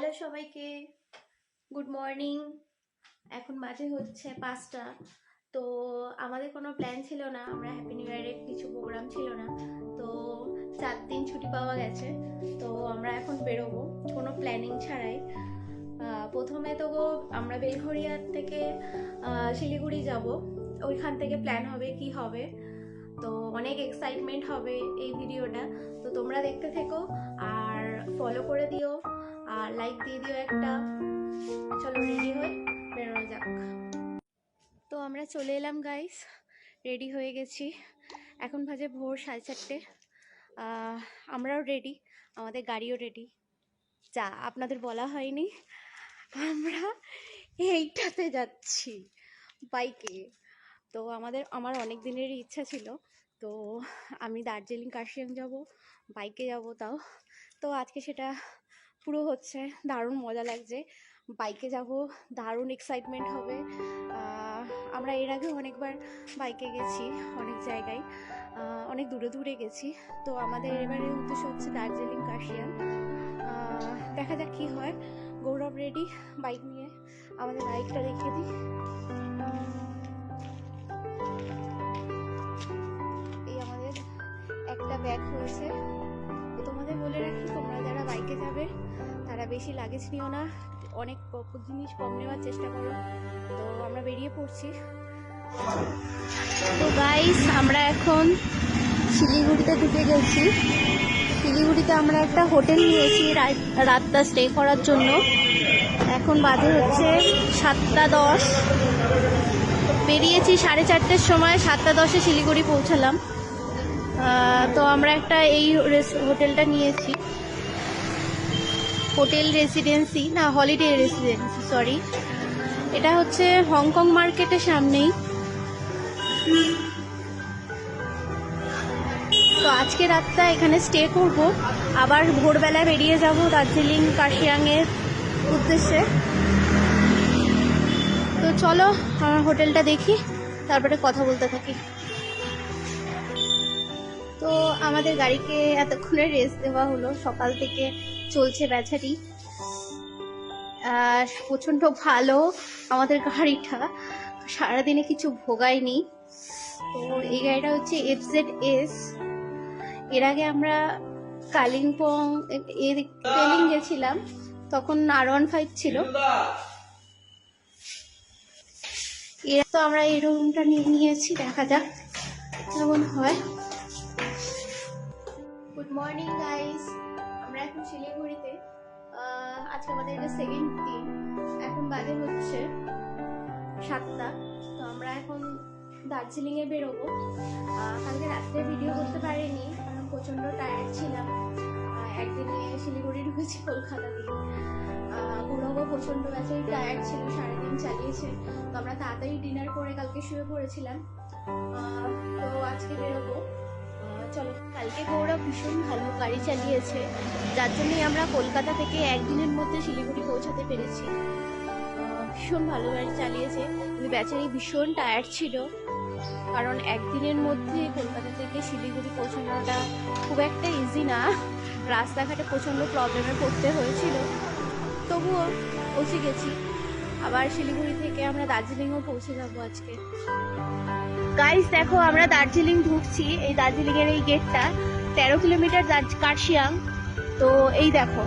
Hello সবাইকে। Good morning এখন বাজে হচ্ছে পাঁচটা। তো আমাদের কোনো প্ল্যান ছিল না, আমরা হ্যাপি নিউ ইয়ারের কিছু প্রোগ্রাম ছিল না। তো চার দিন ছুটি পাওয়া গেছে, তো আমরা এখন বেরোবো কোনো প্ল্যানিং ছাড়াই। প্রথমে তো আমরা বেলঘরিয়ার থেকে শিলিগুড়ি যাব। ওইখান থেকে প্ল্যান হবে কি হবে। তো অনেক এক্সাইটমেন্ট হবে এই ভিডিওটা তো তোমরা দেখতে থেকো আর ফলো করে দিও। আর লাইক দিয়ে দিও একটা। চলো রেডি হয়ে বেরোনো যাক। তো আমরা চলে এলাম গাইস রেডি হয়ে গেছি। এখন বাজে ভোর সাড়ে চারটে। আমরাও রেডি আমাদের গাড়িও রেডি যা, আপনাদের বলা হয়নি। আমরা এইটাতে যাচ্ছি বাইকে তো আমাদের, আমার অনেক দিনেরই ইচ্ছা ছিল। তো আমি দার্জিলিং, কার্শিয়াং যাব বাইকে যাব তাও। তো আজকে সেটা পুরো হচ্ছে দারুণ মজা লাগছে। বাইকে যাব দারুণ এক্সাইটমেন্ট হবে। আমরা এর আগে অনেকবার বাইকে গেছি অনেক জায়গায়। অনেক দূরে দূরে গেছি। তো আমাদের এবারে উদ্দেশ্য হচ্ছে দার্জিলিং কার্শিয়াং। আহ, দেখা যাক কি হয়। গৌরব রেডি বাইক নিয়ে আমাদের বাইকটা দেখিয়ে দিই। এই আমাদের একটা ব্যাগ হয়েছে। তোমাদের বলে রাখি, তোমরা যারা বাইকে যাবে, তারা বেশি লাগেজ নিও না। অনেক জিনিস কম নেওয়ার চেষ্টা করো। তো আমরা বেরিয়ে পড়ছি। তো গাইস আমরা এখন শিলিগুড়িতে ঢুকে গেছি। শিলিগুড়িতে আমরা একটা হোটেল নিয়েছি, রাত- রাতটা স্টে করার জন্য। এখন বাজে হচ্ছে সাতটা দশ। বেরিয়েছি সাড়ে চারটের সময়, সাতটা দশে শিলিগুড়ি পৌঁছালাম। তো আমরা একটা এই হোটেলটা নিয়েছি। হোটেল রেসিডেন্সি না হলিডে রেসিডেন্সি সরি এটা হচ্ছে হংকং মার্কেটের সামনেই। তো আজকে রাতটা এখানে স্টে করব। আবার ভোরবেলা বেরিয়ে যাব দার্জিলিং কার্শিয়াংয়ের উদ্দেশ্যে। তো চলো, আমার হোটেলটা দেখি, তারপরে কথা বলতে থাকি। তো আমাদের গাড়িকে এতক্ষণে রেস্ট দেওয়া হলো। সকাল থেকে চলছে বেচারি আর প্রচণ্ড ভালো আমাদের গাড়িটা। সারাদিনে কিছু ভোগায়নি তো এই গাড়িটা হচ্ছে এফ জেড এস এর আগে আমরা কালিম্পং এর ট্রেনিং গেছিলাম। তখন আর ওয়ান ফাইভ ছিল। এর তো আমরা এই রুমটা নিয়ে নিয়েছি, দেখা যাক কেমন হয়। গুড মর্নিং গাইস আমরা এখন শিলিগুড়িতে আজকে আমাদের এটা সেকেন্ড দিন এখন বাজে হচ্ছে সাতটা। তো আমরা এখন দার্জিলিংয়ে বেরোবো। কালকে রাত্রে ভিডিও করতে পারিনি, কারণ প্রচণ্ড টায়ার্ড ছিলাম। একদিনে শিলিগুড়ি ঢুকেছি, কলকাতা দিয়ে। গৌরবও প্রচণ্ড বেচারি টায়ার্ড ছিল, সারাদিন চালিয়েছে। তো আমরা তাড়াতাড়ি ডিনার করে কালকে শুয়ে পড়েছিলাম। তো আজকে বেরোবো। চলো, কালকে গৌরব ভীষণ ভালো গাড়ি চালিয়েছে। যার জন্যই আমরা কলকাতা থেকে একদিনের মধ্যে শিলিগুড়ি পৌঁছাতে পেরেছি। ভীষণ ভালো গাড়ি চালিয়েছে। বেচারি ভীষণ টায়ার্ড ছিল। কারণ একদিনের মধ্যে কলকাতা থেকে শিলিগুড়ি পৌঁছানোটা খুব একটা ইজি না। রাস্তাঘাটে প্রচণ্ড প্রবলেমে পড়তে হয়েছিল। তবুও পৌঁছে গেছি। আবার শিলিগুড়ি থেকে আমরা দার্জিলিংও পৌঁছে যাব আজকে। গাইস দেখো, আমরা দার্জিলিং ঢুকছি, এই দার্জিলিং এর এই গেটটা তেরো কিলোমিটার কার্শিয়াং। তো এই দেখো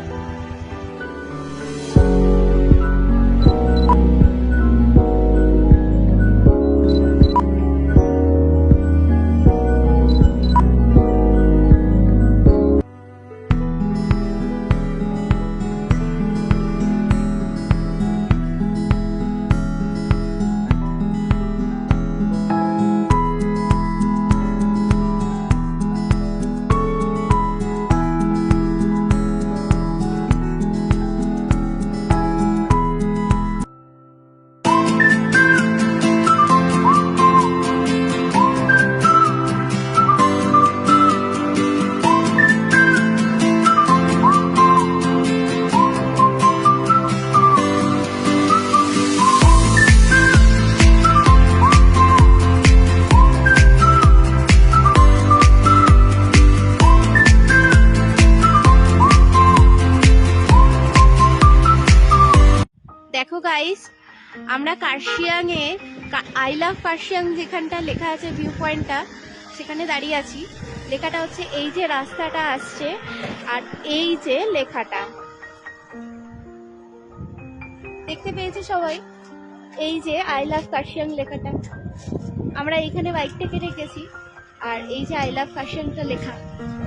আমরা কার্শিয়াং এ আই লাভ কার্শিয়াং যেখানটা লেখা আছে ভিউ পয়েন্টটা সেখানে দাঁড়িয়ে আছি। লেখাটা হচ্ছে, এই যে রাস্তাটা আসছে, আর এই যে লেখাটা। দেখতে পেয়েছে সবাই? এই যে আই লাভ কার্শিয়াং লেখাটা। আমরা এইখানে এখানে বাইকটাকে রেখেছি আর এই যে আই লাভ কার্শিয়াংটা লেখা।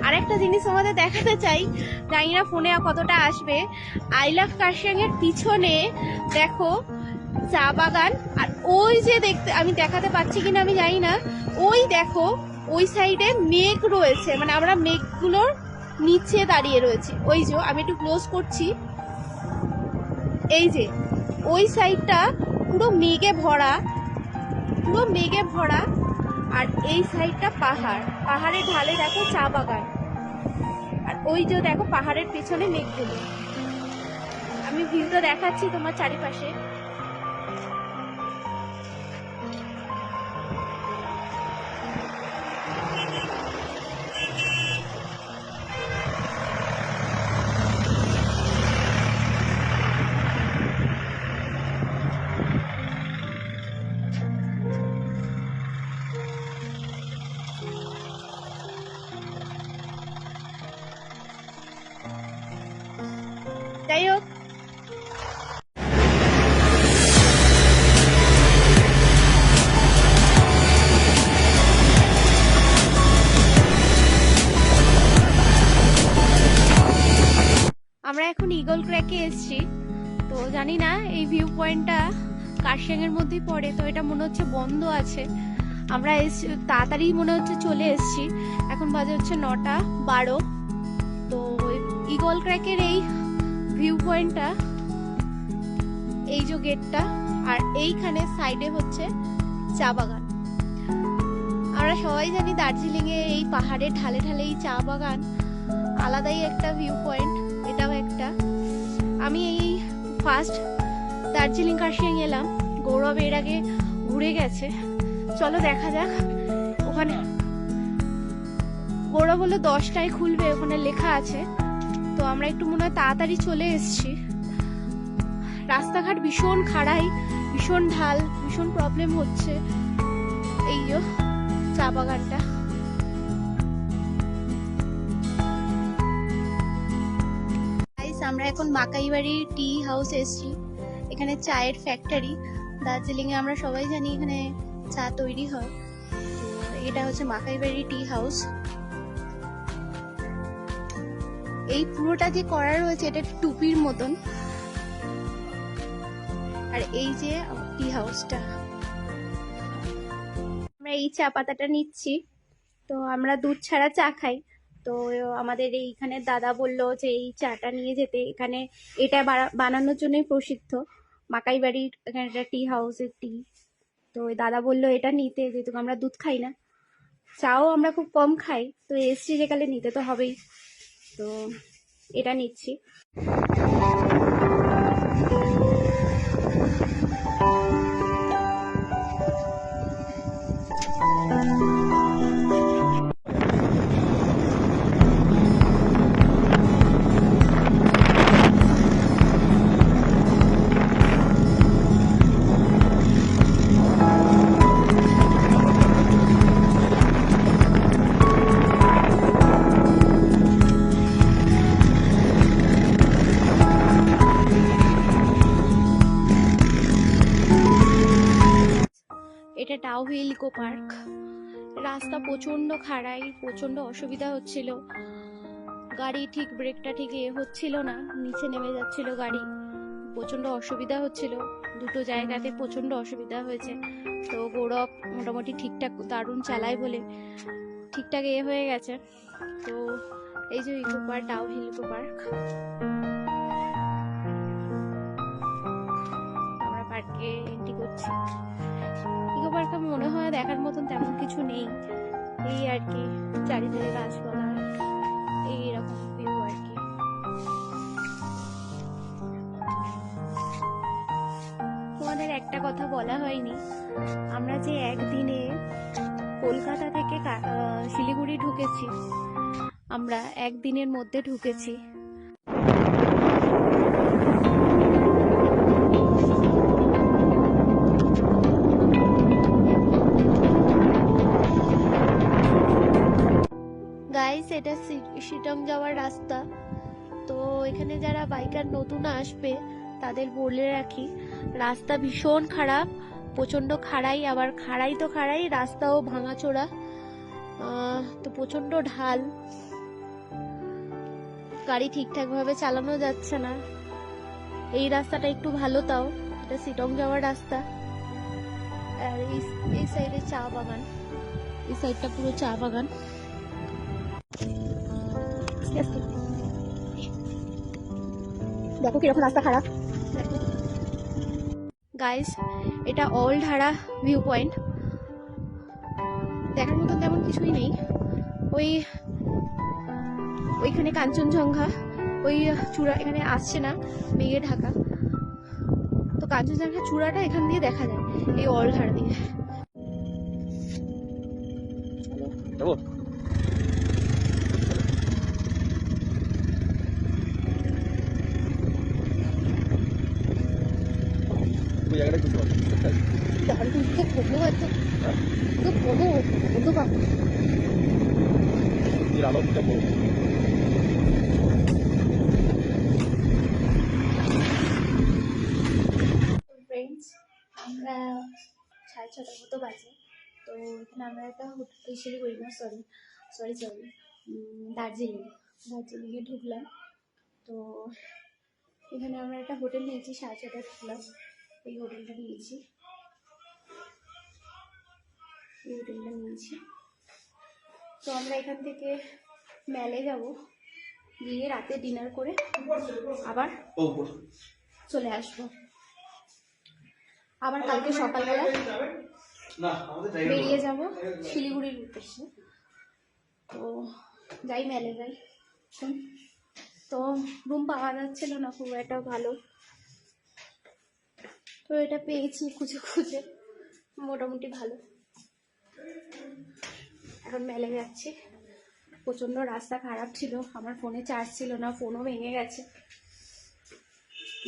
আর একটা জিনিস আমাদের দেখাতে চাই, জানি না ফোনে কতটা আসবে। আই লাভ কার্শিয়াং এর পিছনে, দেখো চা বাগান আর ওই যে দেখতে, আমি দেখাতে পাচ্ছি কিনা আমি জানি না। ওই দেখো, ওই সাইডে মেঘ রয়েছে মানে আমরা মেঘগুলোর নিচে দাঁড়িয়ে রয়েছি। ওই যে, আমি একটু ক্লোজ করছি। এই যে, ওই সাইডটা পুরো মেঘে ভরা, পুরো মেঘে ভরা, আর এই সাইডটা পাহাড়। পাহাড়ের ঢালে দেখো চা বাগান। আর ওই যে দেখো পাহাড়ের পেছনে মেঘগুলো। আমি ভিউটা দেখাচ্ছি তোমার চারিপাশে। আমরা এখন ইগল ক্র্যাকে এসেছি। তো জানি না এই ভিউ পয়েন্টটা কার্শিয়াং এর মধ্যেই পড়ে, তো এটা মনে হচ্ছে বন্ধ আছে। আমরা এসছি তাড়াতাড়ি মনে হচ্ছে চলে এসেছি। এখন বাজে হচ্ছে নটা বারো। তো ইগল ক্র্যাকের এই ভিউ পয়েন্টটা এই যে গেটটা আর এইখানে সাইডে হচ্ছে চা বাগান। আমরা সবাই জানি দার্জিলিং এ এই পাহাড়ের ঢালে ঢালে এই চা বাগান। আলাদাই একটা ভিউ পয়েন্ট এটাও একটা। আমি এই ফার্স্ট দার্জিলিং, কার্শিয়াং এলাম। গৌরব এর আগে ঘুরে গেছে। চলো দেখা যাক। ওখানে গৌরব হলো দশটায় খুলবে, ওখানে লেখা আছে। তো আমরা একটু মনে হয় তাড়াতাড়ি চলে এসছি। রাস্তাঘাট ভীষণ খাড়াই, ভীষণ ঢাল, ভীষণ প্রবলেম হচ্ছে। এই চা বাগানটা। আমরা এখন মাকাইবাড়ি টি হাউস এসেছি। এখানে চায়ের ফ্যাক্টরি দার্জিলিং এ আমরা সবাই জানি এখানে চা তৈরি হয়। তো এটা হচ্ছে মাকাই মাকাইবাড়ি টি হাউস। এই পুরোটা যে করা রয়েছে, এটা টুপির মতন। আর এই যে টি হাউসটা। আমরা এই চা পাতাটা নিচ্ছি। তো আমরা দুধ ছাড়া চা খাই। তো আমাদের এইখানে দাদা বলল যে এই চাটা নিয়ে যেতে। এখানে এটা বানানোর জন্যই প্রসিদ্ধ। মাকাই বাড়ির এখানে একটা টি হাউসের টি তো দাদা বলল, এটা নিতে, যেহেতু আমরা দুধ খাই না। চাও আমরা খুব কম খাই। তো এসছি যেকালে নিতে তো হবেই। তো এটা নিচ্ছি। এটা ইকো পার্ক। রাস্তা প্রচণ্ড খাড়াই প্রচণ্ড অসুবিধা হচ্ছিল। গাড়ি ঠিক ব্রেকটা ঠিক এ হচ্ছিল না, নিচে নেমে যাচ্ছিল গাড়ি। প্রচণ্ড অসুবিধা হচ্ছিল, দুটো জায়গাতে প্রচণ্ড অসুবিধা হয়েছে। তো গৌরব মোটামুটি ঠিকঠাক দারুণ চালায় বলে ঠিকঠাক এ হয়ে গেছে। তো এই যে eco park Dow Hill eco park. পার্কে মনে হয় দেখার মতন তেমন কিছু নেই। এই আর কি চারিদিকে গাছপালা এই এরকম ভিউ আর কি। তোমাদের একটা কথা বলা হয়নি, আমরা যে একদিনে কলকাতা থেকে শিলিগুড়ি ঢুকেছি, আমরা একদিনের মধ্যে ঢুকেছি। শিটং যাওয়ার রাস্তা। তো এখানে যারা বাইকার নতুন আসবে তাদের বলে রাখি রাস্তা ভীষণ খারাপ প্রচণ্ড খাড়াই আবার খাড়াই তো খাড়াই রাস্তাও ভাঙাচোরা। আহ, তো প্রচণ্ড ঢাল। গাড়ি ঠিকঠাক ভাবে চালানো যাচ্ছে না। এই রাস্তাটা একটু ভালো তাও এটা সিটং যাওয়ার রাস্তা। আর এই সাইডে চা বাগান। এই সাইডটা পুরো চা বাগান। দেখো কীরকম রাস্তা খারাপ। গাইস এটা অল ধারা ভিউ পয়েন্ট দেখার মতন তেমন কিছুই নেই। ওই ওইখানে কাঞ্চনজঙ্ঘা ওই চূড়া এখানে আসছে না মেঘে ঢাকা। তো কাঞ্চনজঙ্ঘা চূড়াটা এখান দিয়ে দেখা যায় এই অল ধারা দিয়ে যাব ওই জায়গাটা ফ্রেন্ডস আমরা সাড়ে ছটার মতো বাজে। তো এখানে আমরা একটা হোটেল শিলিগুড়ি না সরি সরি সরি দার্জিলিং। দার্জিলিংয়ে ঢুকলাম। তো এখানে আমরা একটা হোটেল নিয়েছি, সাড়ে ছটায় ঢুকলাম। এই হোটেলটা নিয়েছি। এই নিয়েছি। তো আমরা এখান থেকে মেলে যাব। গিয়ে রাতে ডিনার করে আবার চলে আসব। আবার কালকে সকালবেলা বেরিয়ে যাব শিলিগুড়ির উদ্দেশ্যে। তো যাই মেলে যাই। তো রুম পাওয়া যাচ্ছিল না, খুব একটা ভালো। তো এটা পেয়েছি খুঁজে খুঁজে। মোটামুটি ভালো। এখন মেলে যাচ্ছি। প্রচণ্ড রাস্তা খারাপ ছিল আমার ফোনে চার্জ ছিল না ফোনও ভেঙে গেছে।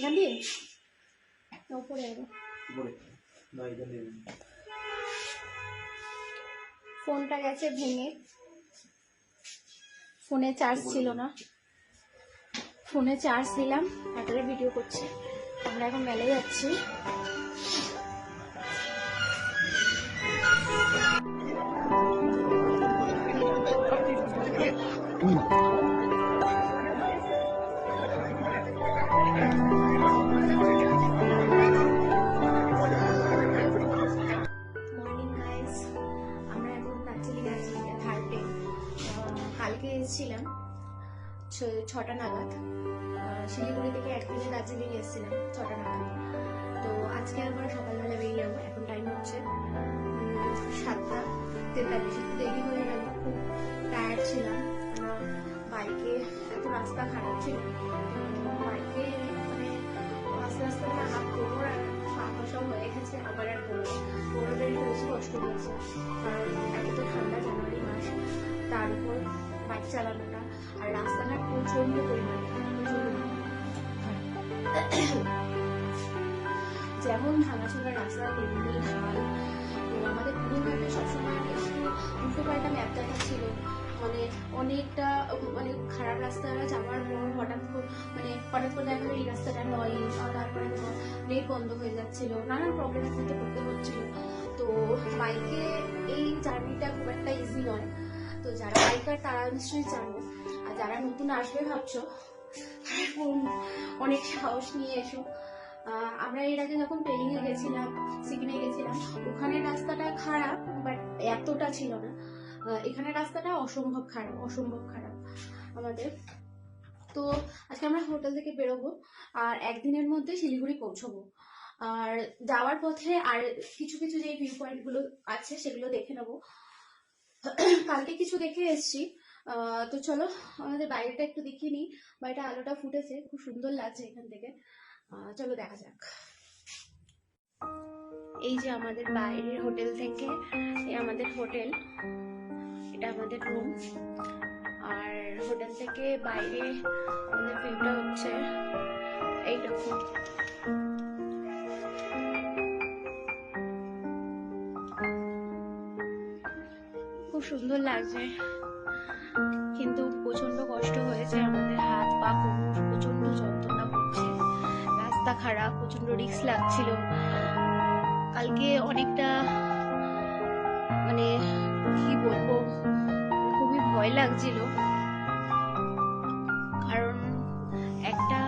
জানি উপরে ফোনটা গেছে ভেঙে। ফোনে চার্জ ছিল না। ফোনে চার্জ দিলাম তারপরে ভিডিও করছি। আমরা এখন মেলে যাচ্ছি। কালকে এসেছিলাম ছটা নাগাদ। শিলিগুড়ি থেকে একদিনে দার্জিলিং এসেছিলাম ছটা নাগাদ। তো আজকে আবার সকালবেলা বেরিয়ে যাব। এখন টাইম হচ্ছে উম, সাতটা তেতাল্লিশ একটু দেরি হয়ে গেল, খুব টায়ার্ড ছিলাম। বাইকে এত রাস্তা খারাপ ছিল বাইকে মানে আস্তে আস্তে হাত কোমর আর পা সব হয়ে গেছে, আবার আর বলব বড়দের বেশি কষ্ট হয়েছে। কারণ একে তো ঠান্ডা জানুয়ারি মাস, তার উপর বাইক চালানোটা আর রাস্তাঘাট প্রচণ্ড পরিমাণে যেমন ভাঙাচোরা রাস্তা, তেমনি ঢাল আমাদের পুরোঘাটে সবসময় একটু উল্টো পাল্টা ম্যাপ ছিল। মানে অনেকটা মানে খারাপ রাস্তা যাওয়ার পর হঠাৎ মানে হঠাৎ করে দেখা এই রাস্তাটা নয় তারপরে নেট বন্ধ হয়ে যাচ্ছিল। নানান প্রবলেমের মধ্যে পড়তে হচ্ছিল। তো বাইকে এই জার্নিটা খুব একটা ইজি নয়। তো যারা বাইকার তারা নিশ্চয়ই জানো। আর যারা নতুন আসবে ভাবছ অনেক সাহস নিয়ে এসো। আমরা এর আগে যখন পেরিংয়ে গেছিলাম, সিকিমে গেছিলাম, ওখানে রাস্তাটা খারাপ বাট এতটা ছিল না। এখানে রাস্তাটা অসম্ভব খারাপ অসম্ভব খারাপ আমাদের। তো আজকে আমরা হোটেল থেকে বেরোবো, আর একদিনের মধ্যে শিলিগুড়ি পৌঁছবো। আর যাওয়ার পথে আর কিছু কিছু যে ভিউ পয়েন্টগুলো আছে, সেগুলো দেখে নেব। কালকে কিছু দেখে এসছি। তো চলো, আমাদের বাইরেটা একটু দেখিয়ে নিই। বাড়িটা আলোটা ফুটেছে, খুব সুন্দর লাগছে এখান থেকে। চলো দেখা যাক। এই যে আমাদের বাইরের হোটেল থেকে আমাদের হোটেল, এটা আমাদের রুম আর হোটেল থেকে বাইরে আমাদের ভিউটা হচ্ছে এইরকম খুব সুন্দর লাগছে। খারাপ প্রচণ্ড রিস্ক লাগছিল। কালকে অনেকটা মানে কি বলব, খুবই ভয় লাগছিল। কারণ একটা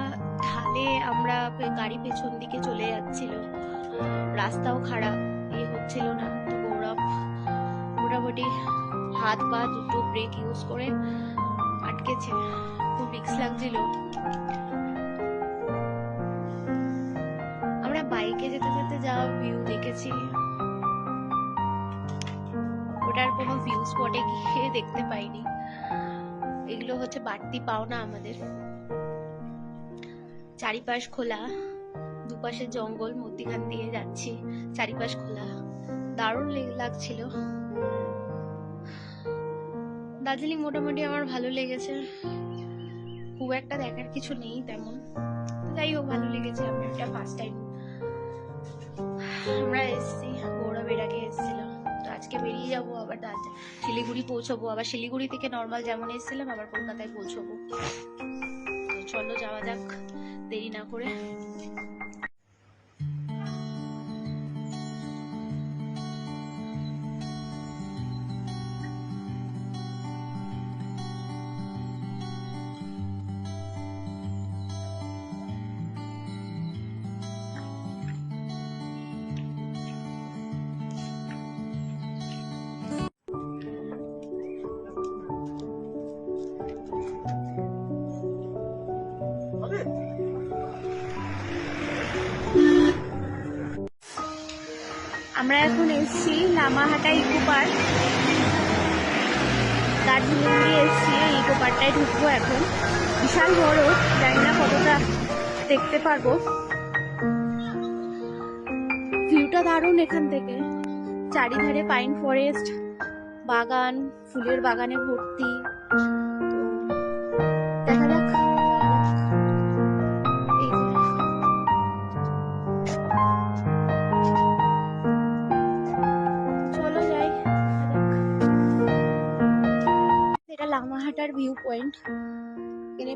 ঢালে আমরা গাড়ি পেছন দিকে চলে যাচ্ছিল। রাস্তাও খারাপ ইয়ে হচ্ছিল না। তো গৌরব মোটামুটি হাত পা দুটো ব্রেক ইউজ করে আটকেছে। খুব রিক্স লাগছিল। বাইকে যেতে যেতে যা ভিউ দেখেছি। ওটার কোনো ভিউ স্পটে গিয়ে দেখতে পাইনি। এগুলো হচ্ছে বাড়তি পাওনা আমাদের। চারিপাশ খোলা, দুপাশে জঙ্গল, মধ্যিখান দিয়ে যাচ্ছি, চারিপাশ খোলা। দারুণ লাগছিল। দার্জিলিং মোটামুটি আমার ভালো লেগেছে। খুব একটা দেখার কিছু নেই তেমন। যাই হোক, ভালো লেগেছে। আমি এটা ফার্স্ট টাইম আমরা এসেছি গৌরব এর আগে এসেছিলাম। তো আজকে বেরিয়ে যাব আবার শিলিগুড়ি পৌঁছবো। আবার শিলিগুড়ি থেকে নর্মাল যেমন এসেছিলাম, আবার কলকাতায় পৌঁছবো। তো চলো যাওয়া যাক, দেরি না করে। আমরা এখন এসছি লামাহাটা ইকো পার্ক। দার্জিলিং দিয়ে এসেছি ইকো পার্কটায় ঢুকবো এখন। বিশাল বড়, জানি না কতটা দেখতে পারব। ভিউটা দারুণ এখান থেকে। চারিধারে পাইন ফরেস্ট, বাগান, ফুলের বাগানে ভর্তি।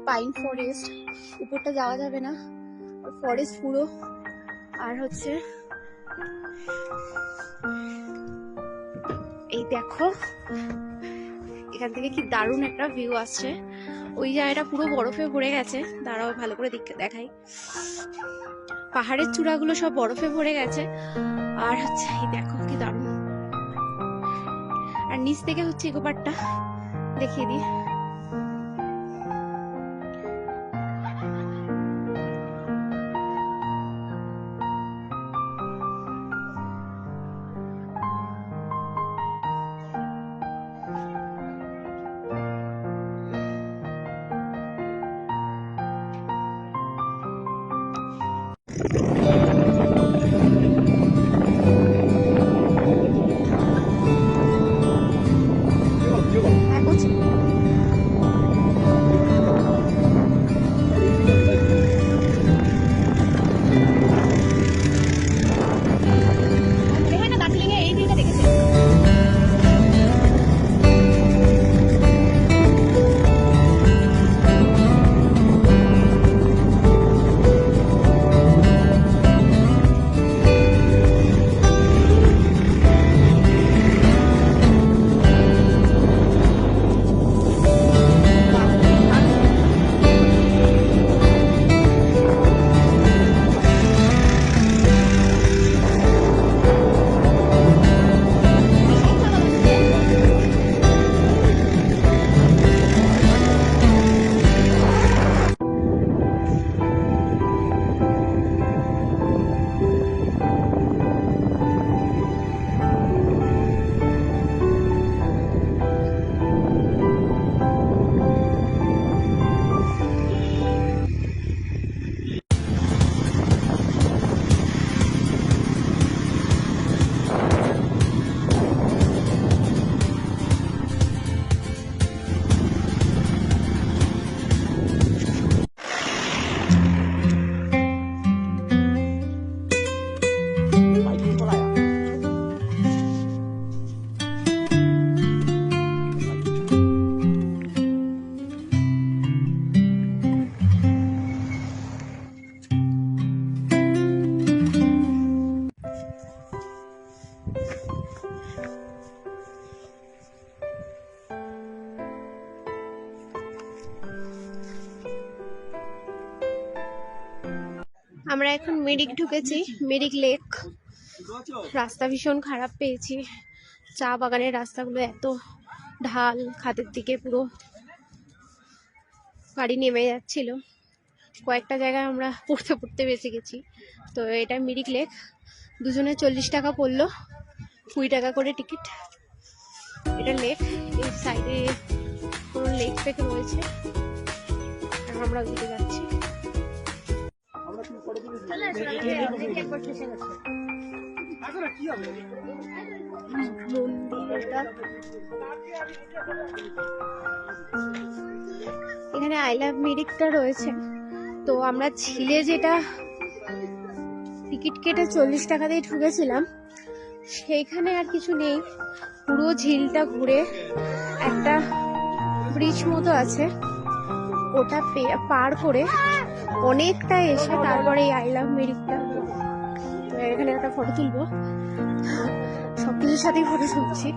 পাইন ফরেস্ট উপরটা যাওয়া যাবে না। ফরেস্ট পুরো। আর হচ্ছে, এই দেখো, এখান থেকে কি দারুণ একটা ভিউ আসছে। ওই জায়গাটা পুরো বরফে ভরে গেছে। দাঁড়াও, ভালো করে দেখাই। পাহাড়ের চূড়াগুলো সব বরফে ভরে গেছে। আর হচ্ছে, এই দেখো কি দারুণ। আর নিচ থেকে হচ্ছে ইকোপারটা দেখিয়ে দিই। মেরিক ঢুকেছি, মেরিক লেক। রাস্তা ভীষণ খারাপ পেয়েছি। চা বাগানের রাস্তাগুলো এত ঢাল খাতের দিকে পুরো গাড়ি নেমে যাচ্ছিল। কয়েকটা জায়গায় আমরা পড়তে পড়তে বেঁচে গেছি। তো এটা মিরিক লেক। দুজনে চল্লিশ টাকা পড়ল, কুড়ি টাকা করে টিকিট। এটা লেক, এই সাইডে কোনো লেক ফেক রয়েছে। আমরা ওদিকে যাচ্ছি। এখানে আই লাভ মিরিকটা রয়েছে। তো আমরা ঝিলে যেটা টিকিট কেটে চল্লিশ টাকা দিয়ে ঢুকেছিলাম সেইখানে আর কিছু নেই। পুরো ঝিলটা ঘুরে একটা ব্রিজ মতো আছে। ওটা পার করে অনেকটা এসে তারপরে এই আই লাভ মিরিকটা এখানে একটা ফটো তুলবো। সব কিছুর সাথেই ফটো তুলছি।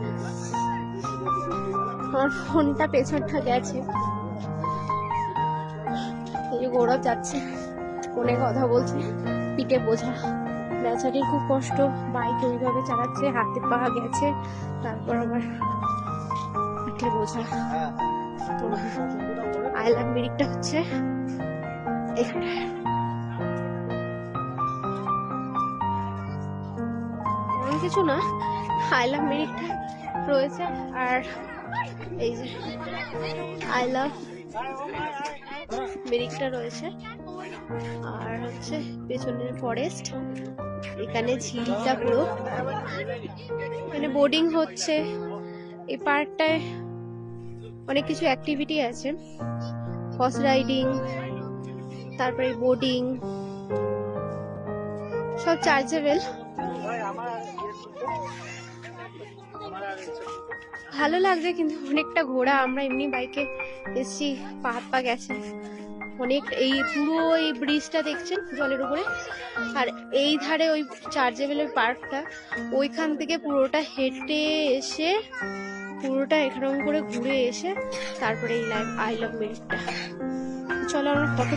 আমার ফোনটা পেছনটা গেছে। এই গৌরব যাচ্ছে। ফোনে কথা বলছে। পিঠে বোঝা। বেচারির খুব কষ্ট। বাইক ওইভাবে চালাচ্ছে, হাতে পা গেছে। তারপর আবার পিঠে বোঝা। আই লাভ মিরিকটা হচ্ছে। কিছু না। আই লাভ মিরিকটা রয়েছে। আর এই যে আই লাভ মিরিকটা রয়েছে। আর হচ্ছে পেছনের ফরেস্ট এখানে ঝিলটা পুরো। এখানে বোর্ডিং হচ্ছে। এই পার্কটায় অনেক কিছু অ্যাক্টিভিটি আছে। হর্স রাইডিং তারপরে বোর্ডিং সব চার্জেবল ভালো লাগছে কিন্তু অনেকটা ঘোরা। আমরা এমনি বাইকে এসছি পা হাত পা গেছে। অনেক এই পুরো এই ব্রিজটা দেখছেন জলের উপরে? আর এই ধারে ওই চার্জেবলের পার্কটা ওইখান থেকে পুরোটা হেঁটে এসে, পুরোটা এরকম করে ঘুরে এসে, তারপরে এই লাইভ আই লাভ মিরিকটা চলো আমরা ফটো